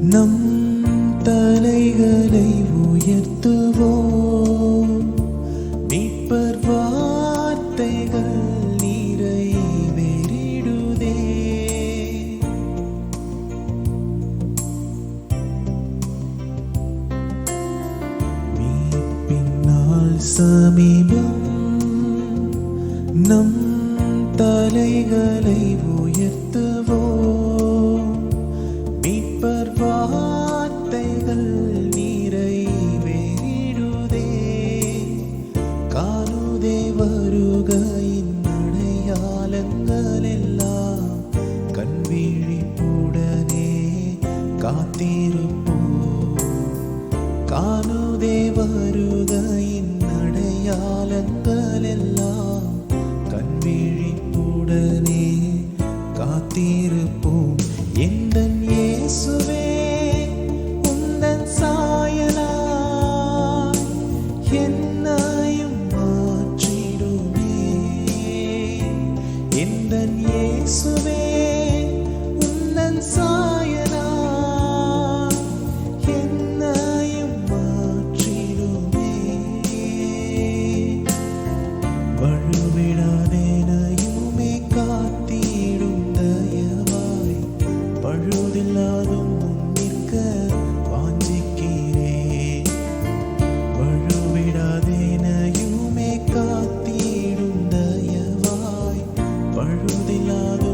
நம் தலைகளை உயர்த்துவோம். மீட்பர் வார்த்தைகள் நிறைவேறிடுதே. மீட்பினால் சமீபம் நம் தலைகளை உயர்த்து காத்திருப்போம். காணுதே வருகையின் அடையாளங்கள் எல்லாம் கண்விழிப்புடனே காத்திருப்போம். எந்தன் இயேசுவே உந்தன் சாயலா என்னையும் மாற்றிடுமே. எந்தன் இயேசுவே போதில்லாதொன்றும் நிற்க வாஞ்சிக்கிறே வழுவிடாதேனையுமே காத்திடும் தயவாய். பழுதில்லாத